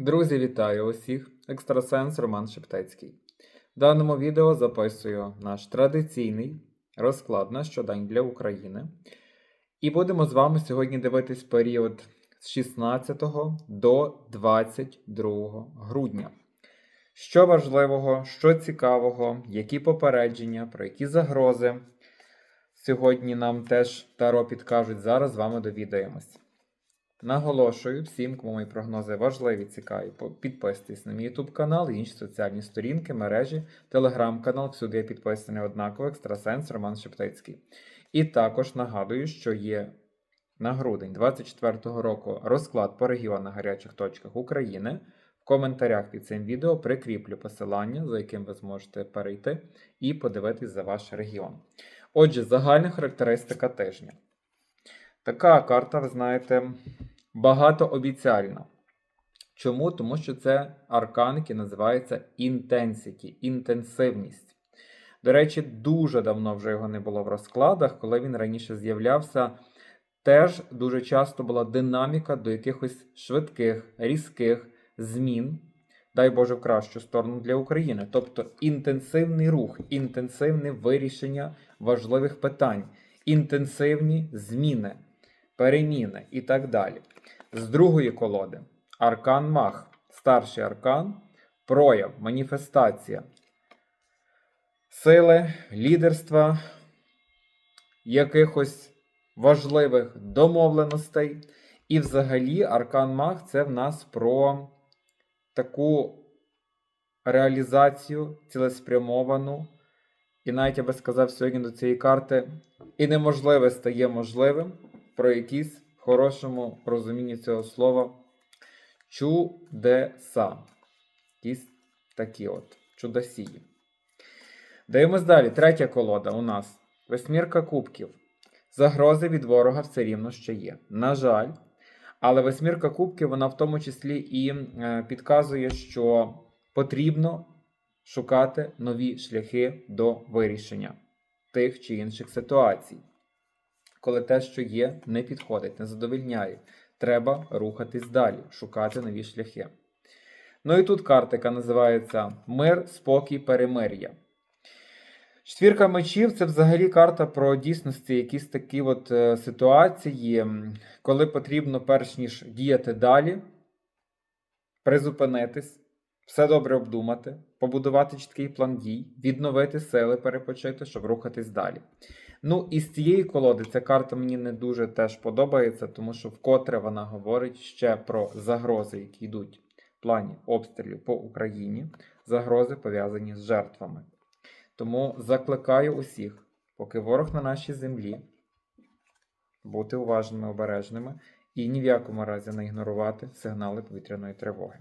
Друзі, вітаю усіх! Екстрасенс Роман Шептецький. В даному відео записую наш традиційний розклад на щодень для України. І будемо з вами сьогодні дивитись період з 16 до 22 грудня. Що важливого, що цікавого, які попередження, про які загрози сьогодні нам теж Таро підкажуть. Зараз з вами довідаємось. Наголошую всім, кому мої прогнози важливі, цікаві, підписуйтесь на мій YouTube канал, інші соціальні сторінки, мережі, телеграм-канал. Всюди я підписаний однаково, екстрасенс Роман Шептицький. І також нагадую, що є на грудень 24-го року розклад по регіонах гарячих точках України. В коментарях під цим відео прикріплю посилання, за яким ви зможете перейти і подивитись за ваш регіон. Отже, загальна характеристика тижня. Така карта, ви знаєте, багатообіцяльна. Чому? Тому що це аркан, який називається Intensity, інтенсивність. До речі, дуже давно вже його не було в розкладах, коли він раніше з'являвся. Теж дуже часто була динаміка до якихось швидких, різких змін, дай Боже, в кращу сторону для України. Тобто інтенсивний рух, інтенсивне вирішення важливих питань, інтенсивні зміни, переміни і так далі. З другої колоди. Аркан Мах, старший аркан, прояв, маніфестація, сили, лідерства, якихось важливих домовленостей. І взагалі Аркан Мах це в нас про таку реалізацію цілеспрямовану. І навіть я би сказав сьогодні до цієї карти, і неможливе стає можливим про якісь в хорошому розумінні цього слова чудеса. Якісь такі от чудосії. Дивимось далі. Третя колода у нас восьмірка кубків. Загрози від ворога все рівно ще є. На жаль, але восьмірка кубків вона в тому числі і е, підказує, що потрібно шукати нові шляхи до вирішення тих чи інших ситуацій. Коли те, що є, не підходить, не задовольняє, треба рухатись далі, шукати нові шляхи. Ну і тут карта, яка називається Мир, спокій, перемир'я. Четвірка мечів це взагалі карта про дійсності якісь такі от е, ситуації, коли потрібно, перш ніж діяти далі, призупинитись, все добре обдумати, побудувати чіткий план дій, відновити сили, перепочити, щоб рухатись далі. Ну, і з цієї колоди ця карта мені не дуже теж подобається, тому що вкотре вона говорить ще про загрози, які йдуть в плані обстрілів по Україні, загрози пов'язані з жертвами. Тому закликаю усіх, поки ворог на нашій землі, бути уважними, обережними і ні в якому разі не ігнорувати сигнали повітряної тривоги.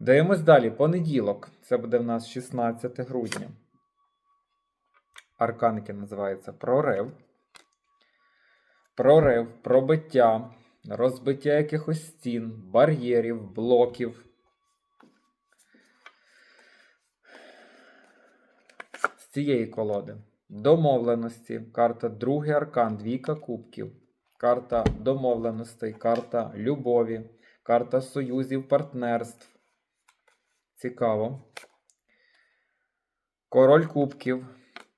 Дивимось далі. Понеділок. Це буде в нас 16 грудня. Аркан, який називається прорив. Прорив, пробиття, розбиття якихось стін, бар'єрів, блоків. З цієї колоди. Домовленості. Карта другий аркан, двійка кубків. Карта домовленостей, карта любові, карта союзів, партнерств. Цікаво. Король кубків,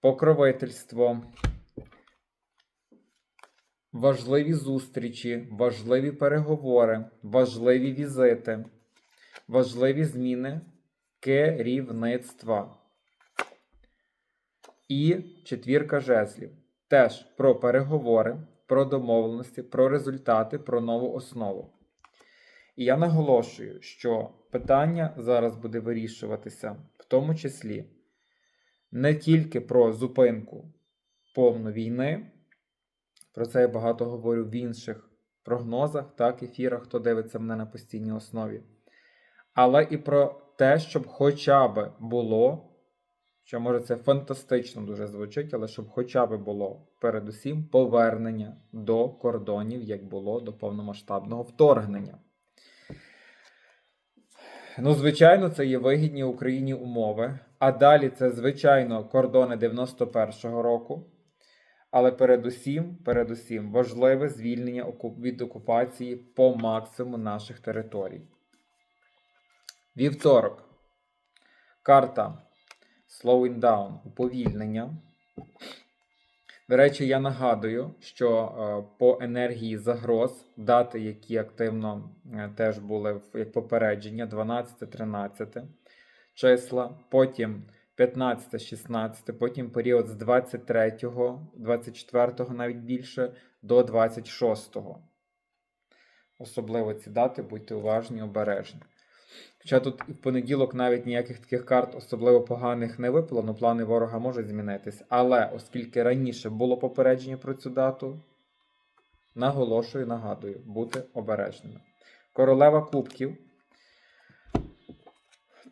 покровительство. Важливі зустрічі, важливі переговори, важливі візити, важливі зміни керівництва. І четвірка жезлів. Теж про переговори, про домовленості, про результати, про нову основу. І я наголошую, що питання зараз буде вирішуватися, в тому числі не тільки про зупинку повну війни. Про це я багато говорю в інших прогнозах, так, ефірах, хто дивиться мене на постійній основі. Але і про те, щоб хоча б було, що може це фантастично дуже звучить, але щоб хоча б було передусім повернення до кордонів, як було до повномасштабного вторгнення. Ну, звичайно, це є вигідні Україні умови. А далі це, звичайно, кордони 91-го року. Але передусім, передусім важливе звільнення від окупації по максимуму наших територій. Вівторок. Карта Slowing Down, уповільнення. До речі, я нагадую, що е, по енергії загроз дати, які активно е, теж були як попередження, 12-13 числа, потім 15-16, потім період з 23-го, 24-го навіть більше до 26-го. Особливо ці дати, будьте уважні, обережні. Хоча тут в понеділок навіть ніяких таких карт особливо поганих не випало, ну плани ворога можуть змінитись. Але оскільки раніше було попередження про цю дату, наголошую, нагадую, бути обережними. Королева кубків.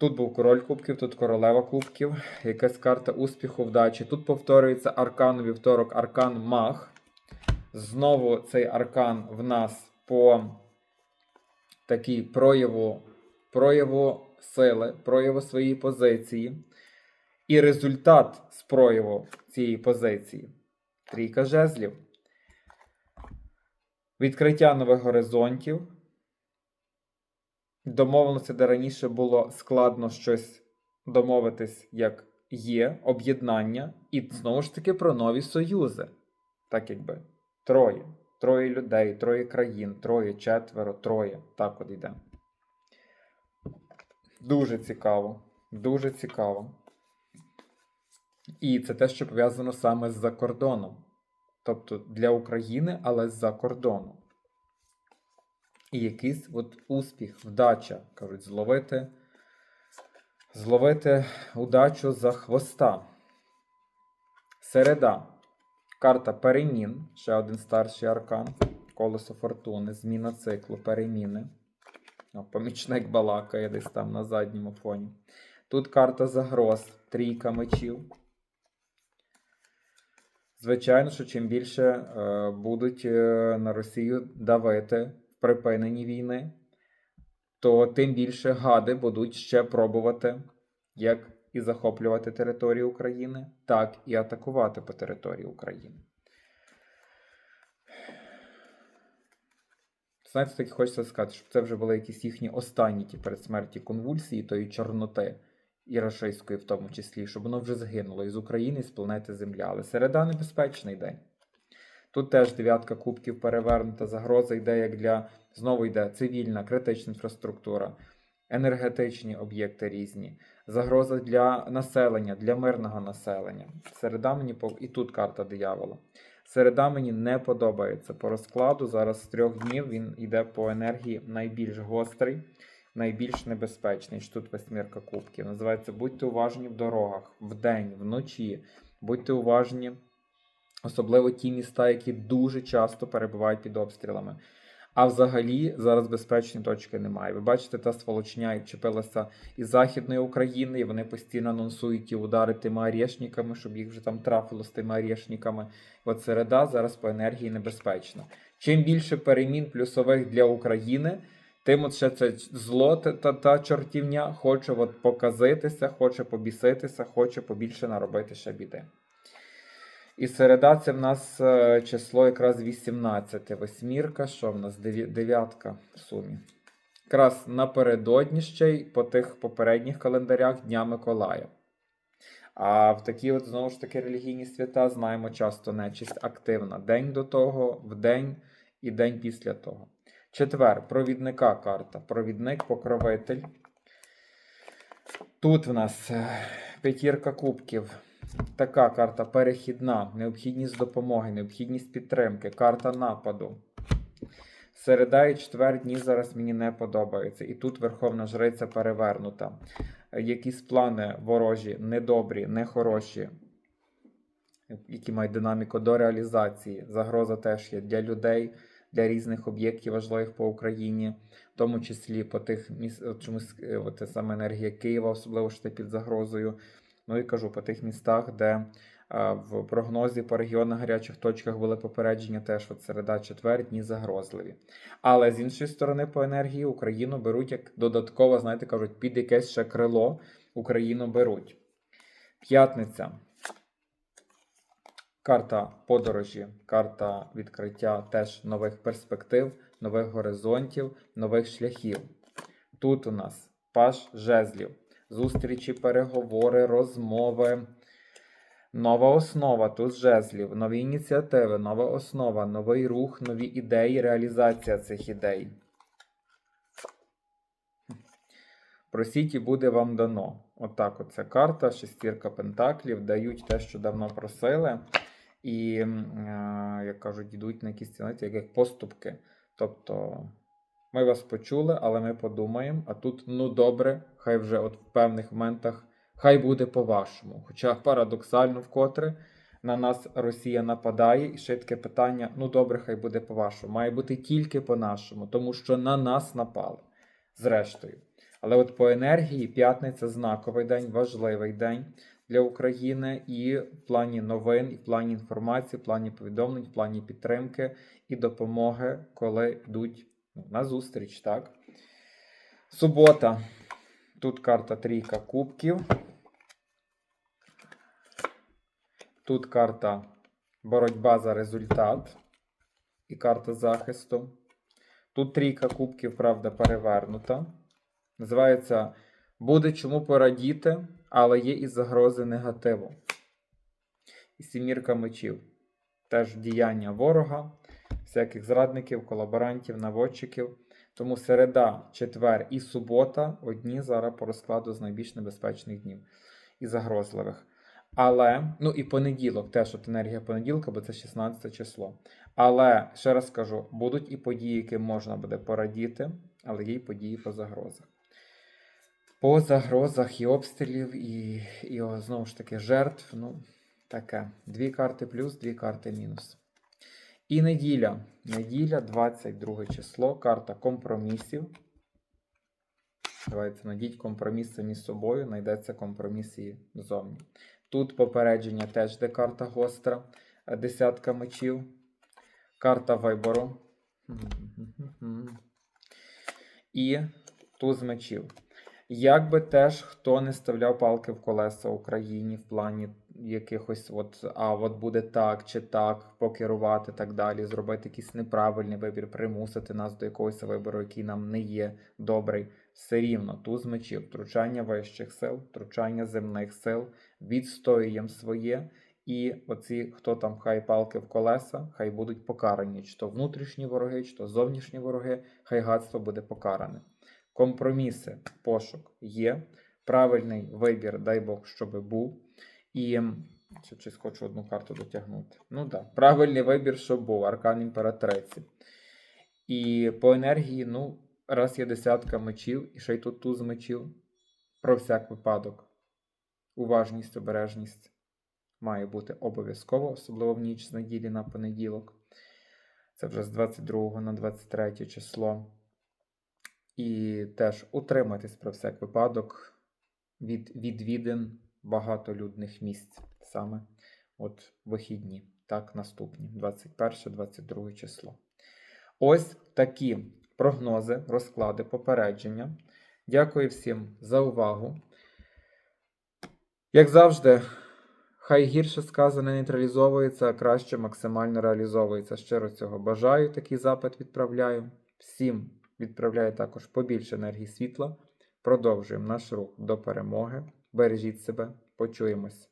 Тут був король кубків, тут королева кубків, якась карта успіху, вдачі. Тут повторюється аркан вівторок, аркан маг. Знову цей аркан в нас по такій прояву, прояву сили, прояву своєї позиції. І результат з прояву цієї позиції. Трійка жезлів. Відкриття нових горизонтів. Домовленості, де раніше було складно щось домовитись, як є, об'єднання, і знову ж таки про нові союзи. Так якби троє. Троє людей, троє країн, троє, четверо, троє. Так от йде. Дуже цікаво. Дуже цікаво. І це те, що пов'язано саме з-за кордоном. Тобто для України, але з-за кордону. І якийсь от успіх, вдача, кажуть, зловити, зловити удачу за хвоста. Середа. Карта перемін. Ще один старший аркан. Колесо фортуни, зміна циклу, переміни. Помічник балакає десь там на задньому фоні. Тут карта загроз, трійка мечів. Звичайно, що чим більше е, будуть е, на Росію давити припиненні війни, то тим більше гади будуть ще пробувати як і захоплювати територію України, так і атакувати по території України. Знаєте, так хочеться сказати, щоб це вже були якісь їхні останні ті передсмерті конвульсії, тої чорноти, і рашистської в тому числі, щоб воно вже згинуло із України, з планети Земля. Але середа небезпечний день. Тут теж дев'ятка кубків перевернута, загроза йде як для знову йде цивільна, критична інфраструктура, енергетичні об'єкти різні, загроза для населення, для мирного населення. Середа мені і тут карта диявола. Середа мені не подобається по розкладу. Зараз з трьох днів він йде по енергії найбільш гострий, найбільш небезпечний. Тут восьмірка кубків. Називається Будьте уважні в дорогах, вдень, вночі. Будьте уважні, особливо ті міста, які дуже часто перебувають під обстрілами. А взагалі зараз безпечної точки немає. Ви бачите, та сволочня і вчепилася із Західної України, і вони постійно анонсують ті удари тими арішниками, щоб їх вже там трафило з тими арішниками. От середа зараз по енергії небезпечна. Чим більше перемін плюсових для України, тим от ще це зло та, та чортівня хоче от показитися, хоче побіситися, хоче побільше наробити ще біди. І середа це в нас е, число якраз 18. Восьмірка, що в нас? Дев'ятка в сумі. Якраз напередодні ще й по тих попередніх календарях Дня Миколая. А в такі, от знову ж таки, релігійні свята знаємо часто нечисть активна. День до того, в день і день після того. Четвер, провідника карта. Провідник, покровитель. Тут в нас е, п'ятірка кубків. Така карта перехідна, необхідність допомоги, необхідність підтримки, карта нападу. Середа і четвер дні зараз мені не подобаються. І тут Верховна Жриця перевернута. Якісь плани ворожі, недобрі, нехороші, які мають динаміку до реалізації. Загроза теж є для людей, для різних об'єктів важливих по Україні, в тому числі по тих міс... чомусь е, саме енергія Києва, особливо що під загрозою. Ну і кажу по тих містах, де а, в прогнозі по регіонах гарячих точках були попередження, теж от середа, четвер, дні загрозливі. Але з іншої сторони, по енергії Україну беруть як додатково, знаєте, кажуть, під якесь ще крило Україну беруть. П'ятниця. Карта подорожі, карта відкриття теж нових перспектив, нових горизонтів, нових шляхів. Тут у нас Паш жезлів. Зустрічі, переговори, розмови. Нова основа, туз жезлів, нові ініціативи, нова основа, новий рух, нові ідеї, реалізація цих ідей. Просіть і буде вам дано. Отак, оця карта, шестірка пентаклів, дають те, що давно просили. І, е, як кажуть, йдуть на якісь знаєте, як поступки. Тобто, ми вас почули, але ми подумаємо. А тут, ну добре, хай вже от в певних моментах, хай буде по-вашому. Хоча парадоксально вкотре на нас Росія нападає, і ще таке питання: ну добре, хай буде по-вашому. Має бути тільки по-нашому, тому що на нас напали. Зрештою. Але от по енергії п'ятниця знаковий день, важливий день для України і в плані новин, і в плані інформації, в плані повідомлень, в плані підтримки і допомоги, коли йдуть на зустріч, так? Субота. Тут карта трійка кубків. Тут карта боротьба за результат і карта захисту. Тут трійка кубків, правда, перевернута. Називається Буде чому порадіти, але є і загрози негативу. І сімірка мечів. Теж діяння ворога, всяких зрадників, колаборантів, наводчиків. Тому середа, четвер і субота одні зараз по розкладу з найбільш небезпечних днів і загрозливих. Але, ну і понеділок, теж от енергія понеділка, бо це 16 число. Але ще раз кажу, будуть і події, яким можна буде порадіти, але є й події по загрозах. По загрозах і обстрілів, і, і знову ж таки жертв. Ну, таке. Дві карти плюс, дві карти мінус. І неділя. Неділя, 22 число, карта компромісів. Давайте надіть компроміс самі з собою, знайдеться компроміс і зовні. Тут попередження теж де карта гостра, е, десятка мечів, карта вибору. І туз мечів. Як би теж хто не ставляв палки в колеса Україні в плані якихось, от, а от буде так чи так, покерувати так далі, зробити якийсь неправильний вибір, примусити нас до якогось вибору, який нам не є добрий, все рівно туз мечів, втручання вищих сил, втручання земних сил, відстоюємо своє. І оці, хто там хай палки в колеса, хай будуть покарані, чи то внутрішні вороги, чи то зовнішні вороги, хай гадство буде покаране. Компроміси, пошук є. Правильний вибір, дай Бог, щоб був. І чи, чи хочу одну карту дотягнути. Ну так, правильний вибір, щоб був, аркан імператриці. І по енергії, ну, раз є десятка мечів, і ще й тут туз мечів. Про всяк випадок. Уважність, обережність має бути обов'язково, особливо в ніч з неділі на понеділок. Це вже з 22 на 23 число. І теж утриматись про всяк випадок від відвідин багатолюдних місць саме от вихідні, так, наступні, 21-22 число. Ось такі прогнози, розклади, попередження. Дякую всім за увагу. Як завжди, хай гірше сказане нейтралізовується, а краще максимально реалізовується. Щиро цього бажаю, такий запит відправляю. Всім відправляю також побільше енергії світла. Продовжуємо наш рух до перемоги. Бережіть себе, почуємось.